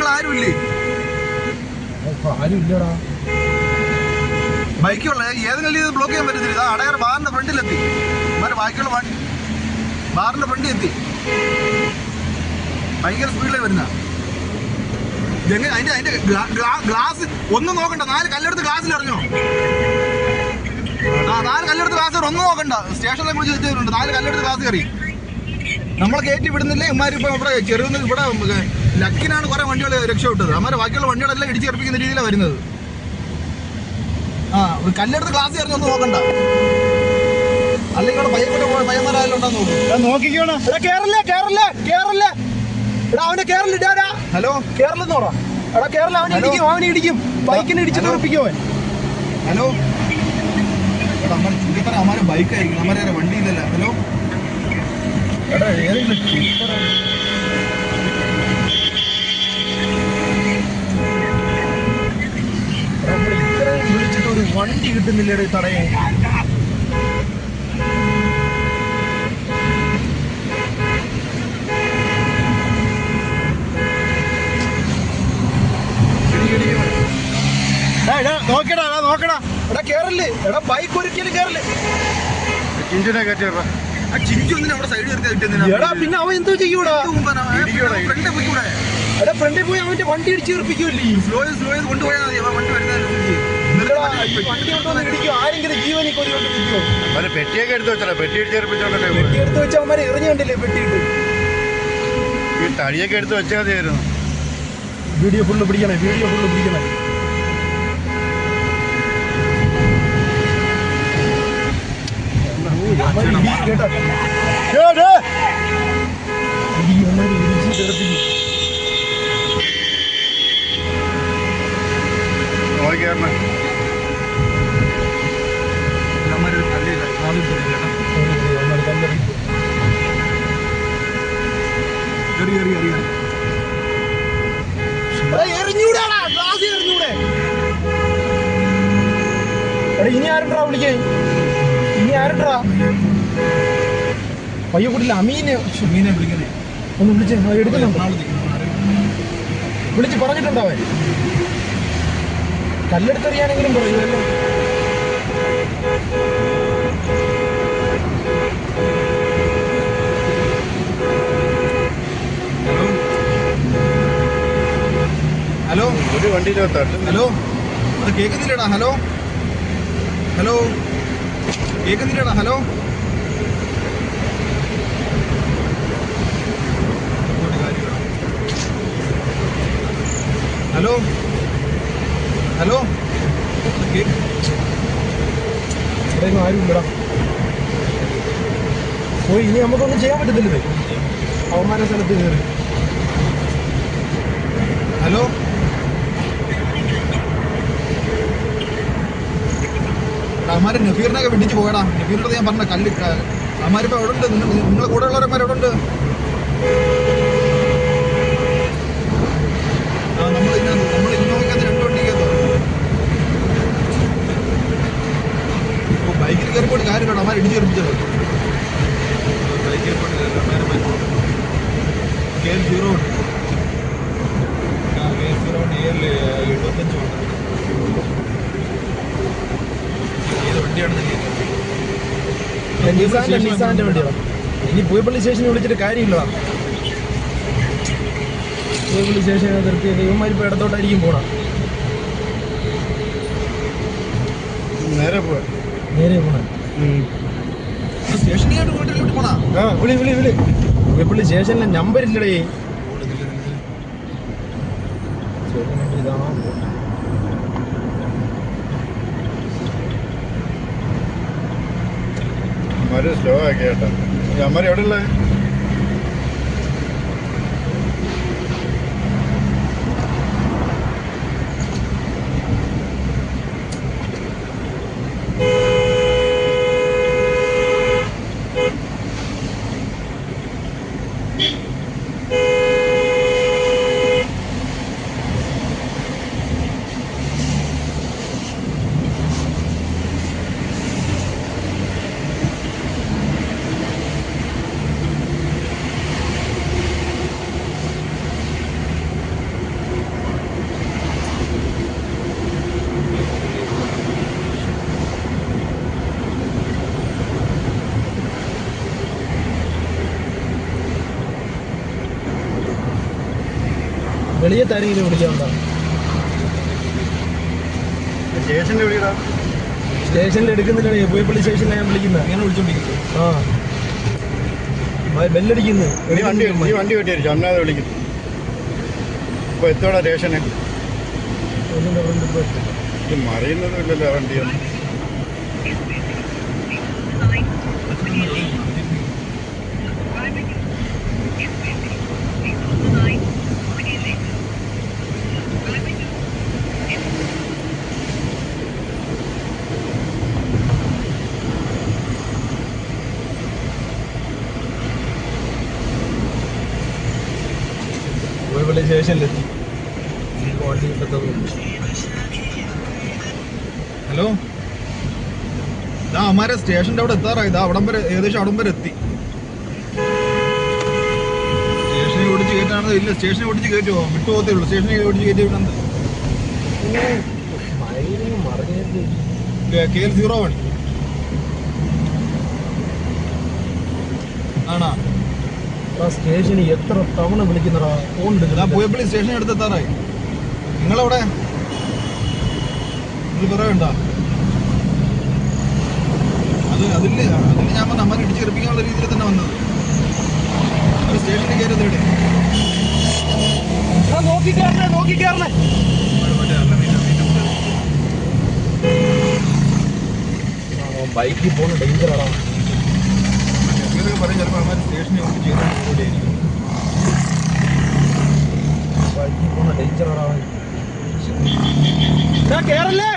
നിങ്ങൾ ആരും ഇല്ലേ ആരും ഇല്ലടാ ബൈക്കുള്ള ഏതെങ്കിലും രീതിയിൽ ബ്ലോക്ക് ചെയ്യാൻ പറ്റത്തില്ല? ഇതാ അടയാർ ബാറിന്റെ ഫ്രണ്ടിലെത്തി. മറ്റേ ബാക്കിയുള്ള വണ്ടി ബാറിന്റെ ഫ്രണ്ടിൽ എത്തി ഭയങ്കര സ്പീഡിലേ വരുന്ന. എങ്ങനെ അതിന്റെ അതിന്റെ ഗ്ലാ- ഗ്ലാ- ഗ്ലാസ് ഒന്നും നോക്കണ്ട. നാല് കല്ലെടുത്ത് ഗ്ലാസ്സിൽ എറിഞ്ഞോ? ആ നാല് കല്ലെടുത്ത് ഗ്ലാസ് ഒന്നും നോക്കണ്ട. സ്റ്റേഷനിലെ കുറിച്ച് വെച്ചിട്ടുണ്ട് നാല് കല്ലെടുത്ത് ഗ്ലാസ് കയറി. നമ്മളെ കയറ്റി വിടുന്നില്ലേ? ഇമാര് ഇപ്പൊ ഇവിടെ ചെറുന്ന് ഇവിടെ ലക്കിനാണ് കുറെ വണ്ടികൾ രക്ഷപ്പെട്ടത്. അമ്മ ബാക്കിയുള്ള വണ്ടികളെല്ലാം ഇടിച്ചേർപ്പിക്കുന്ന രീതിയിലാണ് വരുന്നത്. ആ ഒരു കല്ലെടുത്ത് ഗ്ലാസ് ഒന്ന് നോക്കണ്ട. അല്ലെങ്കിൽ ഇവിടെ പയ്യക്കൂടെ പോയ പയ്യന്മാരായാലും ഉണ്ടോ നോക്കും. നോക്കിക്കോണ. എടാ കേറലിട്ടാ ഹലോ? എടാ കേരള അവനെ ഇടിക്കും അവനെ ഇടിക്കും. ബൈക്കിനെ ഇടിച്ച് അവൻ. ഹലോ? എടാ അമ്മ അമ്മാരെ ബൈക്കായിരിക്കും അമ്മാരെ വണ്ടിയില്ലല്ലോ ഹലോ? എടാ ഏതെങ്കിലും വണ്ടി കിട്ടുന്നില്ലേടെ തടയെ നോക്കടാ നോക്കടാ. എടാ കേറല്ലേ? എടാ ബൈക്ക് ഒരിക്കലും കേറല്ലേ? ചിഞ്ചിനെ കയറ്റിയടാ ആ ചിഞ്ചു ഒന്നിനെ അവിടെ സൈഡ് നിർത്തി എടാ പിന്നെ അവൻ എന്തോ ചെയ്യൂടാ ഇടിയോടാ, പോയി എടാ ഫ്രണ്ടിൽ പോയി അവന്റെ വണ്ടി ഇടിച്ച് തീർപ്പിക്കൂല്ലേ സ്ലോ സ്ലോ കൊണ്ടുപോയാൽ മതി. അവൻ വണ്ടി എടാ, ഈ വരുന്ന വണ്ടി കൊണ്ടുവന്ന് ഇടിക്കും ആരെങ്കിലും ജീവനിൽ കൊതി കൊണ്ട് ഇടിക്കുമോ അവന് പെട്ടിയൊക്കെ എടുത്ത് വെച്ചാ പെട്ടി ഇടിച്ചേർപ്പിച്ചോണ്ടല്ലേ പെട്ടി എടുത്ത് വെച്ച് അവന്മാരെ എറിഞ്ഞു കണ്ടില്ലേ ഈ തടിയൊക്കെ എടുത്ത് വെച്ചാൽ മതിയായിരുന്നു വീഡിയോ ഫുള്ള് പിടിക്കണേ വീഡിയോ ഫുള്ള് പിടിക്കണേ അവന്മാര് ഇടി കേട്ടോ. ഇടി അവന്മാര് ഇടിച്ച് തെറിപ്പിക്കും. നോക്കിയാരണം എടാ, എറിഞ്ഞൂടാടാ, ഗ്ലാസ് എറിഞ്ഞൂടെ? എടാ, ഇനി ആരുണ്ടാ വിളിക്കേ? ഇനി ആരുണ്ടാ? പയ്യക്കുട്ടില്ല അമീന്. ശ്ശ്, മീനെ വിളിക്കണേ. ഒന്ന് വിളിച്ചേ എടുക്കുന്നുണ്ടോ വിളിച്ച് പറഞ്ഞിട്ടുണ്ടാവേ അവൻ? കല്ലെടുത്തെറിയാനെങ്കിലും പറയുമല്ലോ ഹലോ ഒരു ഇരുപത്തെട്ട് ഹലോ? അത് കേൾക്കുന്നില്ലടാ ഹലോ? ഹലോ? കേൾക്കുന്നില്ലടാ ഹലോ? ഹലോ? ഹലോ? ഇവിടെയൊന്നും ആരും ഇല്ലടാ. പോയി ഇനി നമുക്കൊന്നും ചെയ്യാൻ പറ്റത്തില്ലേ അവന്മാരെ സ്ഥലത്ത് കയറി. ഹലോ? അമ്മാര് നഫീറിനൊക്കെ വെട്ടിച്ച് പോകടാ നഫീറിനോട് ഞാൻ പറഞ്ഞ കല്ല് അമ്മാരിപ്പോ എവിടെ ഉണ്ട് നിങ്ങളെ കൂടെ ഉള്ളവരന്മാർ എവിടെ ഉണ്ട് നമ്മൾ നമ്മൾ ഇന്നോവയ്ക്കകത്ത് രണ്ട് വണ്ടിക്കകത്ത്. ഇപ്പോൾ ബൈക്കിൽ കയറിപ്പോയിട്ട് കാര്യമില്ല അമ്മാർ ഇടിച്ചു കയറിപ്പിച്ചത്. ബൈക്കിൽ പോയിട്ട് കെ എൽ സീറോ ഉണ്ട് സീറോ ഉണ്ട്. നിസാന്റെ നിസാന്റെ വണ്ടിയാണ് ഇനി പൂയപ്പള്ളി സ്റ്റേഷനിൽ വിളിച്ചിട്ട് കാര്യമില്ല. പൂയപ്പള്ളി സ്റ്റേഷനിൽ നിർത്തിയത് ഇവന്മാരിപ്പോൾ ഇടത്തോട്ടായിരിക്കും പോണം നേരെ പോവാ. നേരെ പോണം സ്റ്റേഷനിലായിട്ട് പോയിട്ട് പോണാ ആ വിളി വിളി വിളി. പുയപ്പള്ളി സ്റ്റേഷനിലെ നമ്പർ ഇല്ലടേ. ഇതാണോ അവർ സ്ലോ ആക്കി കേട്ടോ. അമ്മ എവിടെ ഉള്ളത് Thank ആരെങ്കിലും വിളിക്കാറുണ്ടോ സ്റ്റേഷനിൽ സ്റ്റേഷനിൽ എടുക്കുന്നില്ലേ പോയപ്പള്ളി സ്റ്റേഷനിലാണ് ഞാൻ വിളിക്കുന്നത് ഇങ്ങനെ വിളിച്ചോണ്ടിരിക്കും. ആ. ബെല്ലടിക്കുന്നു. നീ വണ്ടി നീ വണ്ടി വിളിക്കുന്നു. ഇപ്പോൾ എത്തോടാ സ്റ്റേഷന്. ഒന്നിന്റെ front ഇപ്പൊ എത്തി. ഇത് മറിയുന്നതും ഇല്ലല്ലോ സ്റ്റേഷനിലെത്തി ഹലോ ഇതാ അമ്മാരെ സ്റ്റേഷന്റെ അവിടെ എത്താറായി. ഇതാ അവിടം വരെ ഏകദേശം അവിടം വരെ എത്തി. സ്റ്റേഷനിൽ ഓടിച്ച് കയറ്റാണോ ഇല്ല. സ്റ്റേഷനിൽ ഓടിച്ച് കയറ്റുമോ വിട്ടു പോകത്തേ ഉള്ളൂ. സ്റ്റേഷനിൽ ഓടിച്ച് കയറ്റി വിടുന്നത് കെ എൽ സീറോ വൺ ആണോ? ആ സ്റ്റേഷനിൽ എത്ര തവണ വിളിക്കുന്നടാ? ഫോൺ ഞാൻ പൂയപ്പള്ളി സ്റ്റേഷൻ എടുത്തെത്താറായി നിങ്ങളവിടെ? നിങ്ങൾ പറയണ്ട അത് അതിൽ അതിൽ ഞാൻ പറഞ്ഞ അമ്മ ഇടിച്ച് ചെറുപ്പിക്കാനുള്ള രീതിയിൽ തന്നെ വന്നത്. അവർ സ്റ്റേഷനിൽ കയറി തേടി നോക്കിക്കാരനെ ബൈക്കിൽ പോകുന്ന ഇവരൊക്കെ പറയും സ്റ്റേഷനിൽ അവന്മാർ സ്റ്റേഷനിൽ കൊണ്ട് ചെയ്ത് കൂടിയായിരിക്കും ഡേഞ്ചർ കേറല്ലേ?